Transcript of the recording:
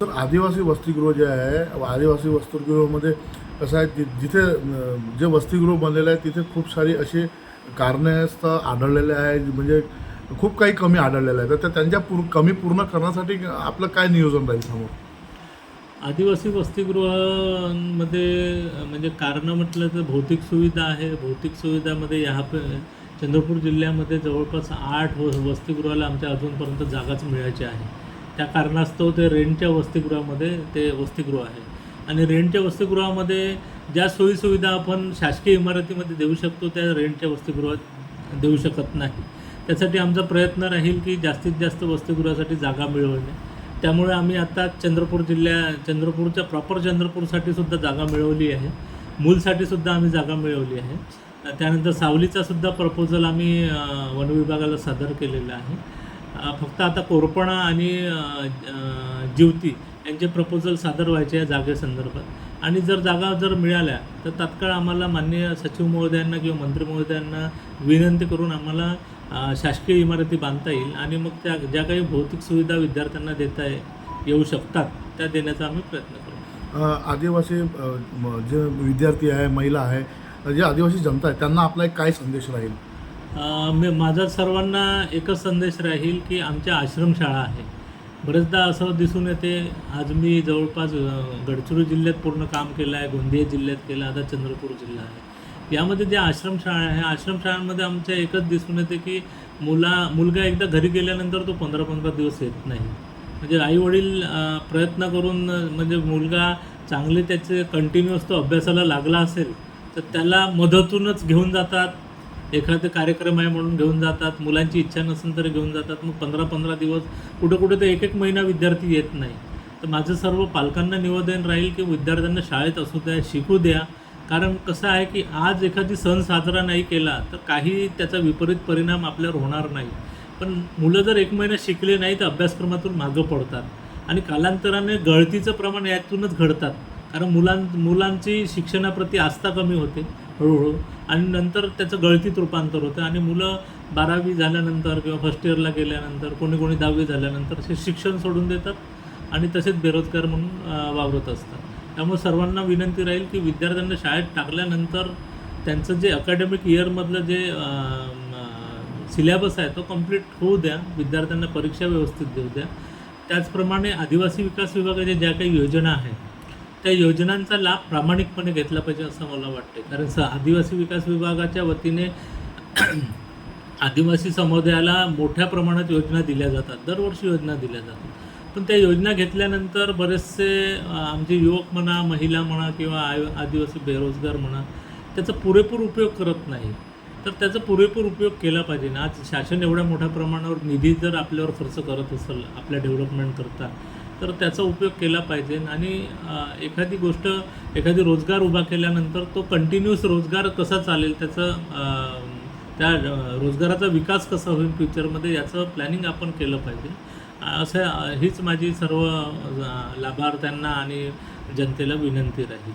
तर आदिवासी वसतिगृह जे आहे आदिवासी वसतिगृहामध्ये कसं आहे जिथे जे वसतिगृह बनलेलं आहे तिथे खूप सारी अशी कारणास्तव आढळलेले आहे म्हणजे खूप काही कमी आढळलेलं आहे. तर त्या- त्यांच्या पूर कमी पूर्ण करण्यासाठी आपलं काय नियोजन राहील समोर? आदिवासी वसतिगृहांमध्ये म्हणजे कारणं म्हटलं तर भौतिक सुविधा आहे. भौतिक सुविधामध्ये ह्या प चंद्रपूर जिल्ह्यामध्ये जवळपास आठ व वसतिगृहाला आमच्या अजूनपर्यंत जागाच मिळायची आहे. त्या कारणास्तव ते रेंटच्या वसतिगृहामध्ये ते वसतिगृह आहे. आणि रेंटच्या वसतिगृहामध्ये ज्या सोयीसुविधा आपण शासकीय इमारतीमध्ये देऊ शकतो त्या रेंटच्या वसतिगृहात देऊ शकत नाही. त्यासाठी आमचा प्रयत्न राहील की जास्तीत जास्त वसतिगृहासाठी जागा मिळवणे. त्यामुळे आम्ही आता चंद्रपूर जिल्ह्या चंद्रपूरच्या प्रॉपर चंद्रपूरसाठी सुद्धा जागा मिळवली आहे. मूलसाठी सुद्धा आम्ही जागा मिळवली आहे. त्यानंतर सावलीचा सुद्धा प्रपोजल आम्ही वनविभागाला वन विभागाला सादर केलेला आहे. फक्त आता कोरपणा आणि जीवती यांचे प्रपोजल सादर व्हायचे या जागेसंदर्भात. आणि जर जागा जर मिळाल्या तर तात्काळ आम्हाला माननीय सचिव महोदयांना किंवा मंत्री महोदयांना विनंती करून आम्हाला शासकीय इमारती बांधता येईल आणि मग त्या ज्या काही भौतिक सुविधा विद्यार्थ्यांना देता येऊ शकतात त्या देण्याचा आम्ही प्रयत्न करू आदिवासी जे विद्यार्थी आहे महिला आहे जे आदिवासी जनता आहे त्यांना आपला एक काय संदेश राहील? मी माझा सर्वांना एकच संदेश राहील की आमच्या आश्रमशाळा आहे. बरेचदा असं दिसून येते आज मी जवळपास गडचिरोली जिल्ह्यात पूर्ण काम केलं आहे गोंदिया जिल्ह्यात केलं आता चंद्रपूर जिल्हा आहे. यामध्ये ज्या आश्रमशाळा आहे आश्रमशाळांमध्ये आमच्या एकच दिसून येते की मुला मुलगा एकदा घरी गेल्यानंतर तो पंधरा पंधरा दिवस येत नाही. म्हणजे आईवडील प्रयत्न करून म्हणजे मुलगा चांगले त्याचे कंटिन्युअस तो अभ्यासाला लागला असेल तर त्याला मदतूनच घेऊन जातात. एखादं कार्यक्रम आहे म्हणून घेऊन जातात मुलांची इच्छा नसेल तरी घेऊन जातात मग पंधरा पंधरा दिवस कुठं कुठं तर एक एक महिना विद्यार्थी येत नाही. तर माझं सर्व पालकांना निवेदन राहील की विद्यार्थ्यांना शाळेत असू द्या शिकू द्या. कारण कसं आहे की आज एखादी सण साजरा नाही केला तर काही त्याचा विपरीत परिणाम आपल्यावर होणार नाही. पण मुलं जर एक महिना शिकले नाही तर अभ्यासक्रमातून मागं पडतात. आणि कालांतराने गळतीचं प्रमाण यातूनच घडतात. कारण मुलां मुलांची शिक्षणाप्रती आस्था कमी होते. हळूहळू. आणि नंतर त्याचं गळतीत रूपांतर होतं. आणि मुलं बारावी झाल्यानंतर किंवा फर्स्ट इयरला गेल्यानंतर कोणी कोणी दहावी झाल्यानंतर हे शिक्षण सोडून देतात आणि तसेच बेरोजगार म्हणून वावरत असतात. त्यामुळे सर्वांना विनंती राहील की विद्यार्थ्यांना शाळेत टाकल्यानंतर त्यांचं जे अकॅडमिक इयरमधलं जे सिलेबस आहे तो कंप्लीट होऊ द्या. विद्यार्थ्यांना परीक्षा व्यवस्थित देऊ द्या. त्याचप्रमाणे आदिवासी विकास विभागाच्या ज्या काही योजना आहेत त्या योजनांचा लाभ प्रामाणिकपणे घेतला पाहिजे असं मला वाटते कारण स आदिवासी विकास विभागाच्या वतीने आदिवासी समुदायाला मोठ्या प्रमाणात योजना दिल्या जातात. दरवर्षी योजना दिल्या जातात. पण त्या योजना घेतल्यानंतर बरेचसे आमचे युवक म्हणा महिला म्हणा किंवा आय आदिवासी बेरोजगार म्हणा त्याचा पुरेपूर उपयोग करत नाही. तर त्याचा पुरेपूर उपयोग केला पाहिजे. ना आज शासन एवढ्या मोठ्या प्रमाणावर निधी जर आपल्यावर खर्च करत असेल आपल्या डेव्हलपमेंट करता तर त्याचा उपयोग केला पाहिजे. आणि एखादी गोष्ट एखादी रोजगार उभा केल्यानंतर तो कंटिन्युअस रोजगार कसा चालेल त्याचं त्या रोजगाराचा विकास कसा होईल फ्युचरमध्ये याचं प्लॅनिंग आपण केलं पाहिजे. असं हीच माझी सर्व लाभार्थ्यांना आणि जनतेला विनंती राहील.